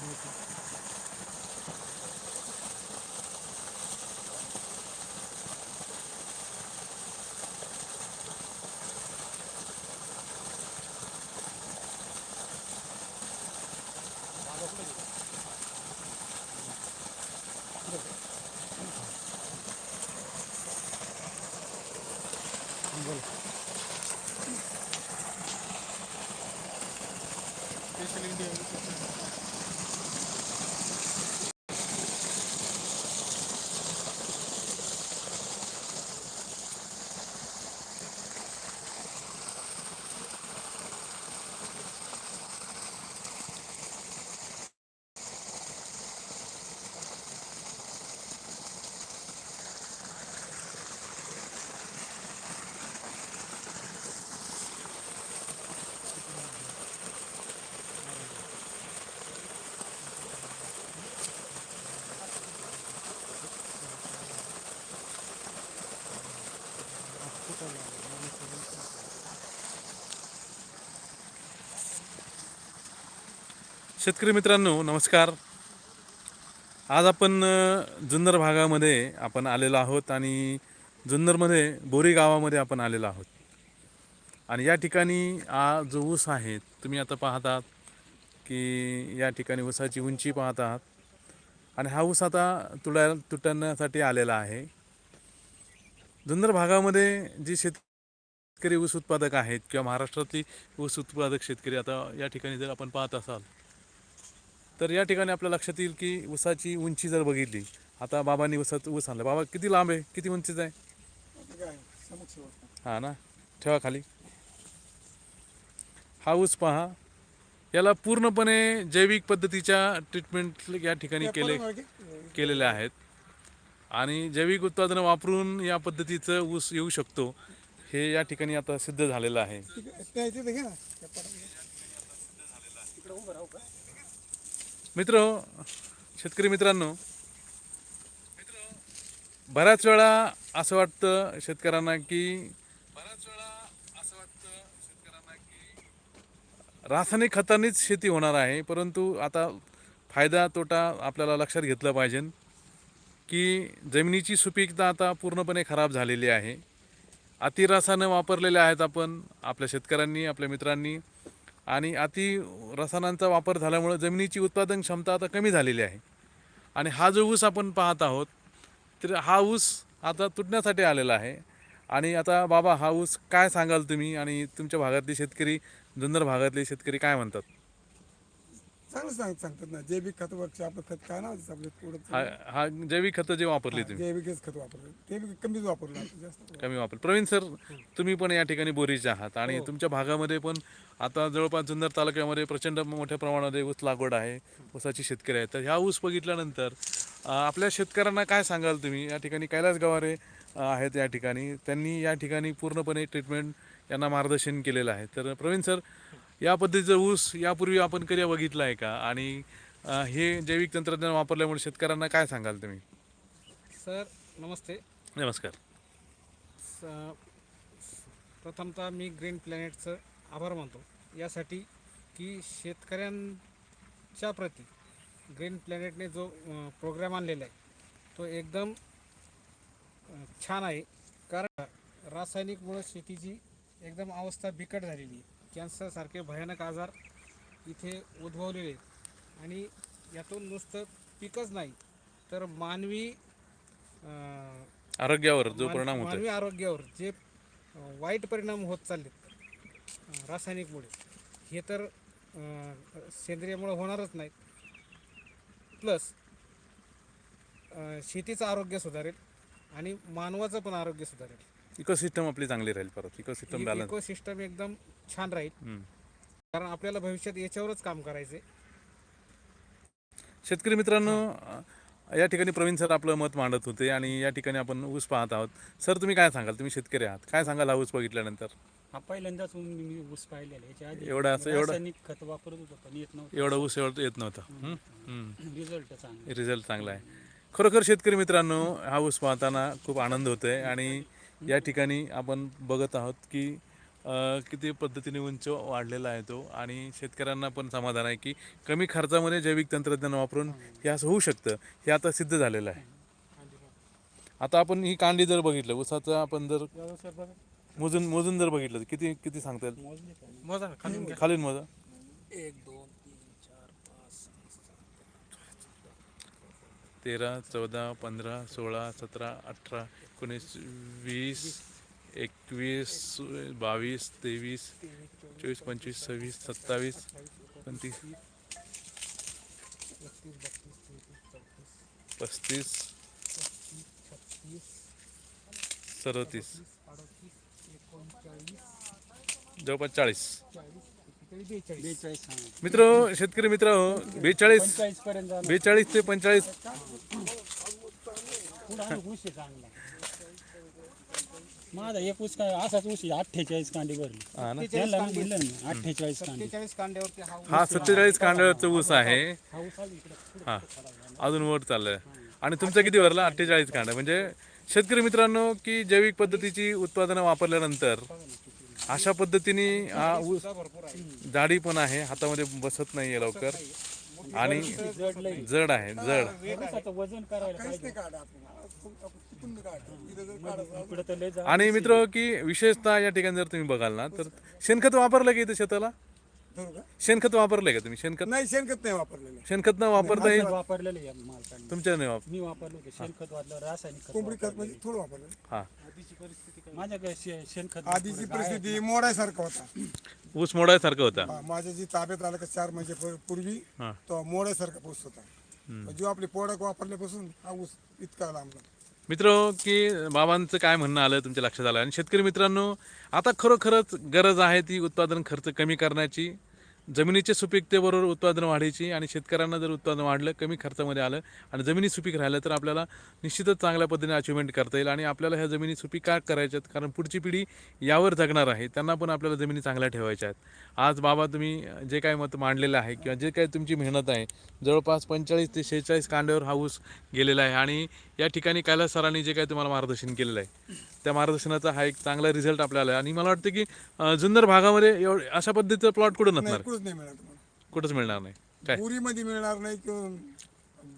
같습니다. 한번 아, शेतकरी मित्रांनो नमस्कार. आज आपण जुन्नर भागामध्ये आपण आलेलो आहोत आणि जुन्नरमध्ये बोरी गावामध्ये आपण आलेलो आहोत. आणि या ठिकाणी हा जो ऊस आहे तुम्ही आता पाहतात की या ठिकाणी ऊसाची उंची पाहत आहात आणि हा ऊस आता तुडा तुटण्यासाठी आलेला आहे. जुन्नर भागामध्ये जी शेतकरी ऊस उत्पादक आहेत किंवा महाराष्ट्रातली ऊस उत्पादक शेतकरी आता या ठिकाणी जर आपण पाहत असाल तर या ठिकाणी आपल्या लक्षात येईल की ऊसाची उंची जर बघितली आता बाबांनी ऊसात ऊस आणला. बाबा किती लांब आहे? किती उंचीचा आहे? हा ना? ठेवा खाली. हा ऊस पहा. याला पूर्णपणे जैविक पद्धतीच्या ट्रीटमेंट या ठिकाणी केले केलेले आहेत. आणि जैविक उत्पादनं वापरून या पद्धतीचं ऊस येऊ शकतो. हे या ठिकाणी आता सिद्ध झालेलं आहे. मित्र शेतकरी मित्रांनो बऱ्याच वेळा असं वाटतं शेतकऱ्यांना की बऱ्याच वेळा असं वाटतं शेतकऱ्यांना की रासायनिक खतांनीच शेती होणार आहे परंतु आता फायदा तोटा आपल्याला लक्षात घेतलं पाहिजे की जमिनीची सुपीकता आता पूर्णपणे खराब झालेली आहे. अतिरसायनं वापरलेले आहेत आपण आपल्या शेतकऱ्यांनी आपल्या मित्रांनी. आणि अति रसायनांचा वापर झाल्यामुळं जमिनीची उत्पादन क्षमता आता कमी झालेली आहे. आणि हा जो ऊस आपण पाहत आहोत तर हा ऊस आता तुटण्यासाठी आलेला आहे. आणि आता बाबा हा ऊस काय सांगाल तुम्ही? आणि तुमच्या भागातले शेतकरी जुन्नर भागातले शेतकरी काय म्हणतात? चांगलं सांग सांगतात ना. जैविक खत वरचे आपलं खत काय नाव आपलं थोडं हा हा जैविक खतं जे वापरली तुम्ही. जैविकच खत वापरलं. ते बी कमीच वापरलं आपण जास्त कमी वापर प्रवीण सर तुम्ही पण या ठिकाणी बोरीचे आहात आणि हो. तुमच्या भागामध्ये पण आता जवळपास जुन्नर तालुक्यामध्ये प्रचंड मोठ्या प्रमाणामध्ये ऊस लागवड आहे ऊसाची शेतकरी आहेत. तर ह्या ऊस बघितल्यानंतर अं, आपल्या शेतकऱ्यांना काय सांगाल तुम्ही? या ठिकाणी कैलास गवारे अं, आहेत या ठिकाणी. त्यांनी या ठिकाणी पूर्णपणे ट्रीटमेंट यांना मार्गदर्शन केलेलं आहे. तर प्रवीण सर या पद्धतीचं ऊस यापूर्वी आपण कधी बघितलं आहे का? आणि अं, हे जैविक तंत्रज्ञान वापरल्यामुळे शेतकऱ्यांना काय सांगाल तुम्ही? सर नमस्ते. नमस्कार. स प्रथमतः मी ग्रीन प्लॅनेटचं आभार मानतो. यासाठी की शेतकऱ्यांच्या प्रती ग्रीन प्लॅनेटने जो प्रोग्राम आणलेला आहे तो एकदम अ, छान आहे. कारण रासायनिकमुळं शेतीची एकदम अवस्था बिकट झालेली आहे. कॅन्सरसारखे भयानक आजार इथे उद्भवलेले आहेत. आणि यातून नुसतं पिकच नाही तर मानवी अ, आरोग्यावर जो मान- परिणाम होतो मानवी आरोग्यावर जे अ, वाईट परिणाम होत चाललेत अ, रासायनिकमुळे हे तर अ, सेंद्रियमुळे होणारच नाहीत. प्लस शेतीचं आरोग्य सुधारेल आणि मानवाचं पण आरोग्य सुधारेल. इकोसिस्टम आपली चांगली राहील परत. इकोसिस्टम बॅलन्स इकोसिस्टम एकदम छान राहील. कारण आपल्याला भविष्यात याच्यावरच काम करायचंय. शेतकरी मित्रांनो अ, या ठिकाणी प्रवीण सर आपलं मत मांडत होते आणि या ठिकाणी आपण ऊस पाहत आहोत. सर तुम्ही काय सांगाल? तुम्ही शेतकरी आहात. काय सांगाल हा ऊस बघितल्यानंतर? हा पहिल्यांदाच मी मी ऊस पाहिलेला. याच्या आधी एवढं असं- एवढं- रासायनिक खत वापरत होतो पण येत नव्हतं. एवढा ऊस एवढं येत नव्हता. हं? हं. रिझल्ट चांगला रिझल्ट चांगला आहे. खरोखर शेतकरी मित्रांनो हा ऊस पाहताना खूप आनंद होतो आहे आणि या ठिकाणी आपण बघत आहोत की किती पद्धतीने उंच वाढलेला आहे तो आणि शेतकऱ्यांना पण समाधान आहे की कमी खर्चामध्ये जैविक तंत्रज्ञान वापरून हे असं होऊ शकतं हे आता सिद्ध झालेलं आहे. आता आपण ही कांडी जर बघितलं उसाचं आपण जर मोजून मोजून जर बघितलं तर किती किती सांगता येईल? खाली मोजा. एक दोन तीन चार पाच तेरा चौदा पंधरा सोळा सतरा अठरा एकोणीस वीस एकवीस बावीस तेवीस चोवीस पंचवीस सव्वीस सत्तावीस पंतीस पस्तीस. सदतीस. जवळपास चाळीस. मित्र शेतकरी मित्र बेचाळीस. बेचाळीस ते पंचेचाळीस पुढं आणि ऊस आहे चांगला माझा एक ऊस काय असाच ऊस आहे अठ्ठेचाळीस कांडी भरली. हा ना? त्याला मी ना अठ्ठेचाळीस कांडी. सत्तेचाळीस कांड्यावरती हा हा सत्तेचाळीस कांड्याचा ऊस आहे. हा ऊस आला इकडे. हा. अजून वर चाललंय आणि तुमचा किती भरला? अठ्ठेचाळीस कांड्या म्हणजे शेतकरी मित्रांनो की जैविक पद्धतीची उत्पादनं वापरल्यानंतर अशा पद्धतीने हा ऊस जाडी पण आहे हातामध्ये बसत नाहीये लवकर. आणि जड आहे जड. वजन करायला आणि मित्र की विशेषतः या ठिकाणी जर तुम्ही बघाल ना तर शेणखत वापरलं की इथं शेताला? शेणखत वापरलंय का तुम्ही? शेणखत? नाही शेणखत नाही वापरलेलं. शेणखत न वापरता येईल वापरलेलं आहे मालकाने. तुमच्या नाही वापर मी वापरलं होतं शेणखत वाटलं रासायनिक खत कोंबडी खत म्हणजे थोडं वापरलं. हा. माझ्याकडे शे- शेणखत आधीची परिस्थिती मोडायसारखा होता. ऊस मोडायसारखं होता. हा, माझ्या जी ताब्यात आलं का चार महिने पूर्वी हा. तो मोडायसारखा ऊस होता. जो आपले पोडक वापरल्यापासून हा ऊस इतका लांबला मित्र की बाबांचं काय म्हणणं आलं तुमच्या लक्षात आलं? आणि शेतकरी मित्रांनो आता खरोखरच गरज आहे ती उत्पादन खर्च कमी करण्याची. जमिनीच्या सुपीकतेबरोबर उत्पादन वाढायची आणि शेतकऱ्यांना जर उत्पादन वाढलं कमी खर्चामध्ये आलं आणि जमिनी सुपीक राहिलं तर आपल्याला निश्चितच चांगल्या पद्धतीने अचिव्हमेंट करता येईल आणि आपल्याला ह्या जमिनी सुपीक का करायच्यात कारण पुढची पिढी यावर जगणार आहे. त्यांना पण आपल्याला जमिनी चांगल्या ठेवायच्या आहेत. आज बाबा तुम्ही जे काय मत मांडलेलं आहे किंवा जे काही तुमची मेहनत आहे जवळपास पंचेचाळीस ते शेहेचाळीस कांड्यावर हा ऊस गेलेला आहे आणि या ठिकाणी कैलास सरांनी जे काय तुम्हाला मार्गदर्शन केलेलं आहे त्या मार्गदर्शनाचा हा एक चांगला रिझल्ट आपल्याला आहे. आणि मला वाटतं की जुन्नर भागामध्ये एवढ अशा पद्धतीचं प्लॉट कुठं नसणार? कुठंच नाही मिळणार तुम्हाला कुठंच मिळणार नाही. काय? पुरीमध्ये मिळणार नाही किंवा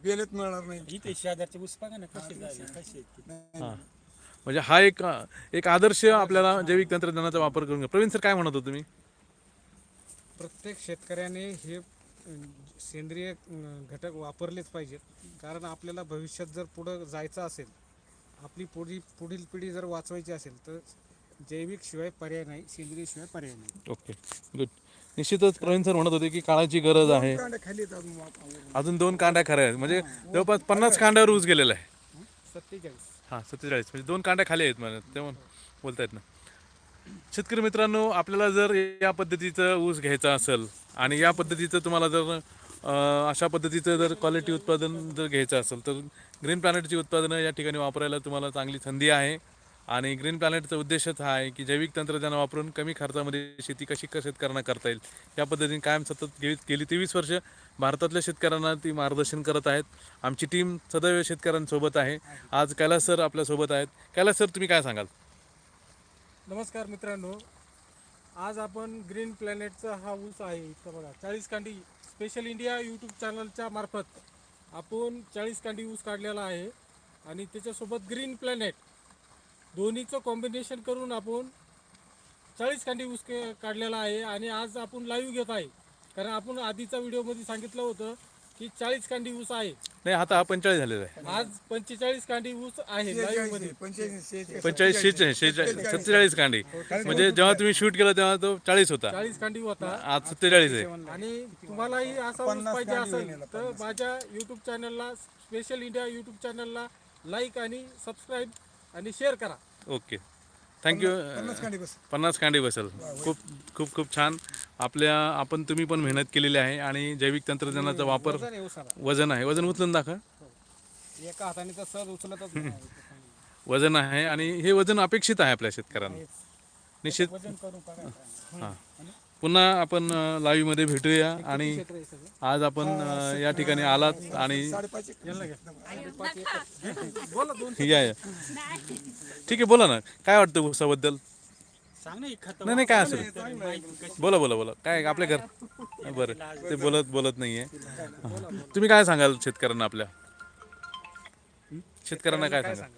बेलेत मिळणार नाही. इथे शेजारचे ऊस बघा ना कसे झाले कसे आहेत ते. नाही. म्हणजे हा एक एक आदर्श आपल्याला जैविक तंत्रज्ञानाचा वापर करून घ्या. प्रवीण सर काय म्हणत होते तुम्ही? प्रत्येक शेतकऱ्याने हे अं, सेंद्रिय अं, घटक वापरलेच पाहिजेत. कारण आपल्याला भविष्यात जर पुढं जायचं असेल आपली पुढी पुढील पिढी जर वाचवायची असेल तर जैविक शिवाय पर्याय नाही सेंद्रिय शिवाय पर्याय नाही. ओके गुड निश्चितच प्रवीण सर म्हणत होते की काळाची गरज आहे. अजून दोन कांड्या खऱ्या आहेत. म्हणजे जवळपास पन्नास कांड्यावर ऊस गेलेला आहे. सत्तेचाळीस. हां सत्तेचाळीस. म्हणजे दोन कांड्या खाली आहेत मला तेव्हा बोलतायत ना. शेतकरी मित्रांनो आपल्याला जर या पद्धतीचं ऊस घ्यायचा असेल आणि या पद्धतीचं तुम्हाला जर अशा पद्धतीचं जर क्वालिटी उत्पादन जर घ्यायचं असेल तर ग्रीन प्लॅनेटची उत्पादनं या ठिकाणी वापरायला तुम्हाला चांगली संधी आहे. आणि ग्रीन प्लॅनेटचा उद्देशच हा आहे की जैविक तंत्रज्ञान वापरून कमी खर्चामध्ये शेती कशी क शेतकऱ्यांना करता येईल? या पद्धतीने कायम सतत गेली गेली तेवीस वर्ष भारतातल्या शेतकऱ्यांना ती मार्गदर्शन करत आहेत. आमची टीम सदैव शेतकऱ्यांसोबत आहे. आज कैलास सर आपल्यासोबत आहेत. कैलास सर तुम्ही काय सांगाल? नमस्कार मित्रांनो. आज आपण ग्रीन प्लॅनेटचा हा ऊस आहे इथं बघा. चाळीस कांडी स्पेशल इंडिया यूट्यूब चॅनलच्या मार्फत आपण चाळीस कांडी ऊस काढलेला आहे. आणि त्याच्यासोबत ग्रीन प्लॅनेट दोन्हीचं कॉम्बिनेशन करून आपण चाळीस कांडी ऊस काढलेला आहे आणि आज आपण लाईव्ह घेत आहे. कारण आपण आधीच्या व्हिडिओमध्ये सांगितलं होतं की चाळीस कांडी ऊस आहे. नाही आता हा पंचेचाळीस झालेला आहे. आज पंचेचाळीस कांडी ऊस आहे लाईव्हमध्ये. पंचेचाळीस शेहेचाळीस. शेहेचाळीस सत्तेचाळीस कांडी. म्हणजे जेव्हा तुम्ही शूट केलं तेव्हा तो चाळीस होता. चाळीस कांडी होता. आज सत्तेचाळीस आहे. आणि तुम्हालाही असा ऊस पाहिजे असेल तर माझ्या यूट्यूब चॅनलला स्पेशल इंडिया यूट्यूब चॅनलला लाईक आणि सबस्क्राईब आणि शेअर करा. ओके. थँक्यू पन्नास कांडी बस पन्नास कांडी बसेल. खूप खूप खूप छान. आपल्या आपण तुम्ही पण मेहनत केलेली आहे आणि जैविक तंत्रज्ञानाचा वापर वजन आहे वजन उचलून दाखवा. एका हाताने तर सहज उचलतच. वजन आहे आणि हे वजन अपेक्षित आहे आपल्या शेतकऱ्यांना. निश्चित हां. पुन्हा आपण लाईव्हमध्ये भेटूया आणि आज आपण या ठिकाणी आलात आणि या या ठीक आहे बोला ना काय वाटतं ऊसाबद्दल नाही नाही काय असेल बोला बोला बोला. काय आपल्या घर? बरं ते बोलत बोलत नाहीये. तुम्ही काय सांगाल शेतकऱ्यांना आपल्या? शेतकऱ्यांना काय सांगाल?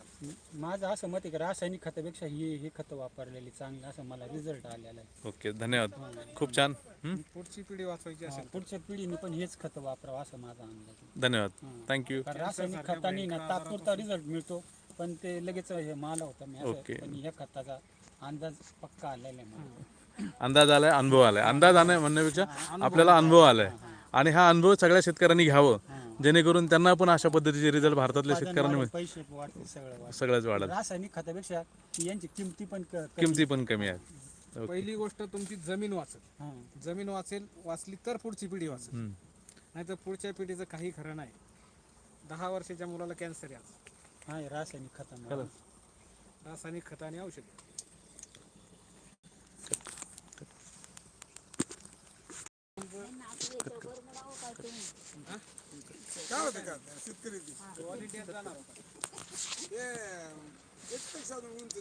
माझं असं मत आहे की रासायनिक खतापेक्षा ही हे खत वापरलेली चांगली असं मला रिझल्ट आलेला आहे. ओके धन्यवाद. खूप छान. हं? पुढची पिढी वाचवायची हा, असेल पुढच्या पिढीने पण हेच खत वापरावं असं माझा अंदाज आहे. धन्यवाद. थँक्यू कारण रासायनिक खताने ना तात्पुरता रिझल्ट मिळतो पण ते लगेच हे माल होतं मी असं ओके. पण ह्या खताचा अंदाज पक्का आलेला आहे मला. अंदाज आलाय अनुभव आलाय. अंदाज आलाय म्हणण्यापेक्षा आपल्याला अनुभव आलाय. आणि हा अनुभव सगळ्या शेतकऱ्यांनी घ्यावं. जेणेकरून त्यांना पण अशा पद्धतीचे रिझल्ट भारतातल्या शेतकऱ्यांना पैसे वाढते सगळं वाढतं. सगळ्याच वाढत रासायनिक खतापेक्षा यांची किमती पण क- कमी. किमती पण कमी आहेत. पहिली गोष्ट तुमची जमीन वाचेल हा. जमीन वाचेल वाचली तर पुढची पिढी वाचेल. नाही तर पुढच्या पिढीचं काही खरं नाही दहा वर्षाच्या मुलाला कॅन्सर आहे आज. हा हे रासायनिक खतामुळे रासायनिक खत आणि औषध काय होतं का शेतकरी ते एक पेक्षा उंच